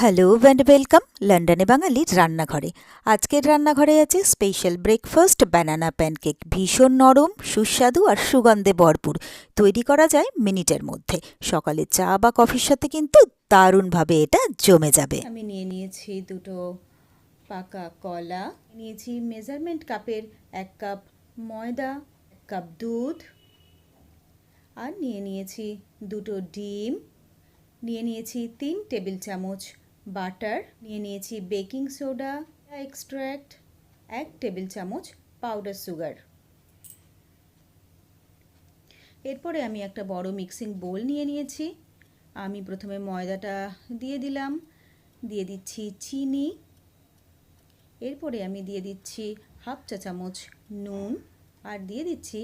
Hello and welcome লন্ডনে বাঙালির রান্নাঘরে। আজকের রান্নাঘরে আছে স্পেশাল ব্রেকফাস্ট ব্যানানা প্যানকেক ভীষণ নরম, সুস্বাদু আর সুগন্ধে ভরপুর। তৈরি করা যায় মিনিটের মধ্যে। সকালে চা বা কফির সাথে কিন্তু দারুণভাবে এটা জমে যাবে। আমি নিয়ে নিয়েছি দুটো পাকা কলা। নিয়েছি মেজারমেন্ট কাপের এক কাপ ময়দা, এক কাপ দুধ। আর নিয়ে নিয়েছি দুটো ডিম। নিয়ে নিয়েছি তিন টেবিল চামচ বাটার, নিয়ে নিয়েছি বেকিং সোডা এক্সট্র্যাক্ট এক টেবিল চামচ পাউডার সুগার। এরপরে আমি একটা বড় মিক্সিং বোল নিয়ে নিয়েছি। আমি প্রথমে ময়দাটা দিয়ে দিলাম, দিয়ে দিচ্ছি চিনি। এরপরে আমি দিয়ে দিচ্ছি হাফ চা চামচ নুন আর দিয়ে দিচ্ছি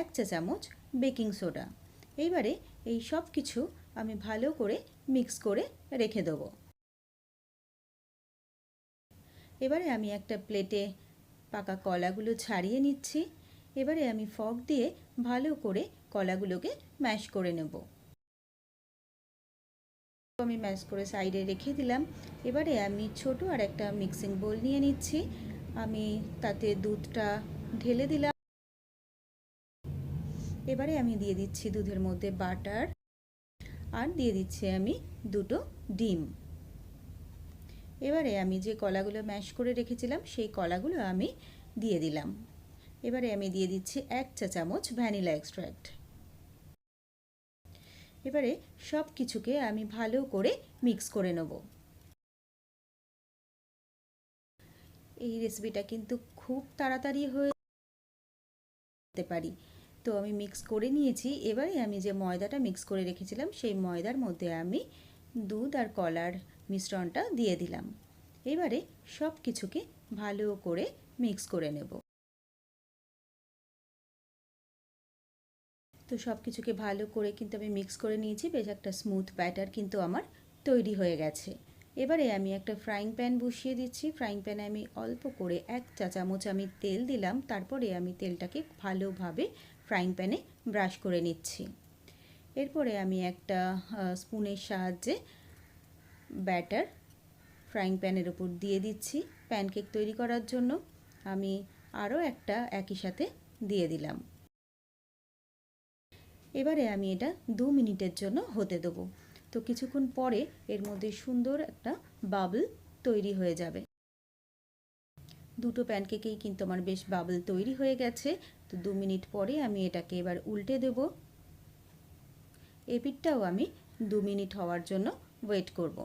এক চা চামচ বেকিং সোডা। এইবারে এই সব কিছু আমি ভালো করে মিক্স করে রেখে দেবো। এবারে আমি একটা প্লেটে পাকা কলাগুলো ছাড়িয়ে নিচ্ছি। এবারে আমি ফক দিয়ে ভালো করে কলাগুলোকে ম্যাশ করে নেব। আমি ম্যাশ করে সাইডে রেখে দিলাম। এবারে আমি ছোট আর একটা মিক্সিং বোল নিয়ে নিচ্ছি। আমি তাতে দুধটা ঢেলে দিলাম। এবারে আমি দিয়ে দিচ্ছি দুধের মধ্যে বাটার আর দিয়ে দিচ্ছি আমি দুটো ডিম। এবারে আমি যে কলাগুলো ম্যাশ করে রেখেছিলাম, সেই কলাগুলো আমি দিয়ে দিলাম। এবারে আমি দিয়ে দিচ্ছি এক চা চামচ ভ্যানিলা এক্সট্র্যাক্ট এবারে সব কিছুকে আমি ভালো করে মিক্স করে নেব। এই রেসিপিটা কিন্তু খুব তাড়াতাড়ি হয়ে পারি। তো আমি মিক্স করে নিয়েছি। এবারে আমি যে ময়দাটা মিক্স করে রেখেছিলাম, সেই ময়দার মধ্যে আমি দুধ আর কলার মিশ্রণটা দিয়ে দিলাম। এবারে সব কিছুকে ভালো করে মিক্স করে নেব। তো সব কিছুকে ভালো করে কিন্তু আমি মিক্স করে নিয়েছি, বেশ একটা স্মুথ ব্যাটার কিন্তু আমার তৈরি হয়ে গেছে। এবারে আমি একটা ফ্রাইং প্যান বসিয়ে দিচ্ছি। ফ্রাইং প্যানে আমি অল্প করে এক চা চামচ আমি তেল দিলাম। তারপরে আমি তেলটাকে ভালোভাবে ফ্রাইং প্যানে ব্রাশ করে নিচ্ছি। এরপরে আমি একটা স্পুনের সাহায্যে ব্যাটার ফ্রাইং প্যানের উপর দিয়ে দিচ্ছি প্যানকেক তৈরি করার জন্য। আমি আরও একটা একই সাথে দিয়ে দিলাম। এবারে আমি এটা দু মিনিটের জন্য হতে দেবো। তো কিছুক্ষণ পরে এর মধ্যে সুন্দর একটা বাবল তৈরি হয়ে যাবে। দুটো প্যানকেকেই কিন্তু আমার বেশ বাবল তৈরি হয়ে গেছে। তো দু মিনিট পরে আমি এটাকে এবার উল্টে দেব। এপিটটাও আমি দু মিনিট হওয়ার জন্য ওয়েট করব।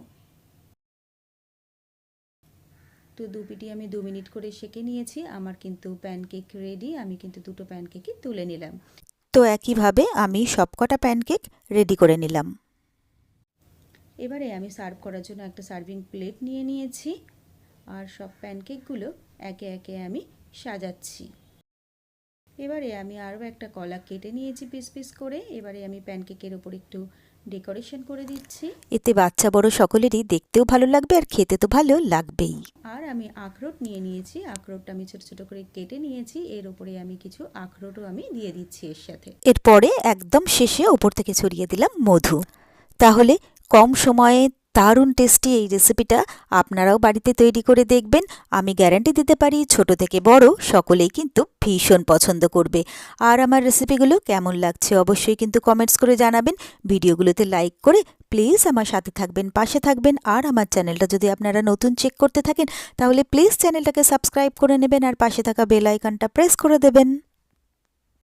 তো দু পিটি আমি দু মিনিট করে সেঁকে নিয়েছি আমার কিন্তু প্যানকেক রেডি আমি কিন্তু দুটো প্যানকেকই তুলে নিলাম। তো একইভাবে আমি সবকটা প্যানকেক রেডি করে নিলাম। এবারে আমি সার্ভ করার জন্য একটা সার্ভিং প্লেট নিয়ে নিয়েছি আর সব প্যানকেকগুলো একে একে আমি সাজাচ্ছি। এবারে আমি আরও একটা কলা কেটে নিয়েছি পিস পিস করে। এবারে আমি প্যানকেকের ওপর একটু ডেকোরেশন করে দিচ্ছি। এতে বাচ্চা বড় সকলেরই দেখতেও ভালো লাগবে আর খেতে তো ভালো লাগবেই। আর আমি আখরোট নিয়ে নিয়েছি। আখরোটটা আমি ছোটো ছোটো করে কেটে নিয়েছি। এর ওপরে আমি কিছু আখরোটও আমি দিয়ে দিচ্ছি এর সাথে। এরপরে একদম শেষে ওপর থেকে ছড়িয়ে দিলাম মধু। তাহলে কম সময়ে দারুণ টেস্টি এই রেসিপিটা আপনারাও বাড়িতে তৈরি করে দেখবেন। আমি গ্যারান্টি দিতে পারি ছোট থেকে বড় সকলেই কিন্তু ভীষণ পছন্দ করবে। আর আমার রেসিপিগুলো কেমন লাগছে অবশ্যই কিন্তু কমেন্টস করে জানাবেন। ভিডিওগুলোতে লাইক করে প্লিজ আমার সাথে থাকবেন, পাশে থাকবেন। আর আমার চ্যানেলটা যদি আপনারা নতুন চেক করতে থাকেন, তাহলে প্লিজ চ্যানেলটাকে সাবস্ক্রাইব করে নেবেন আর পাশে থাকা বেল আইকনটা প্রেস করে দেবেন।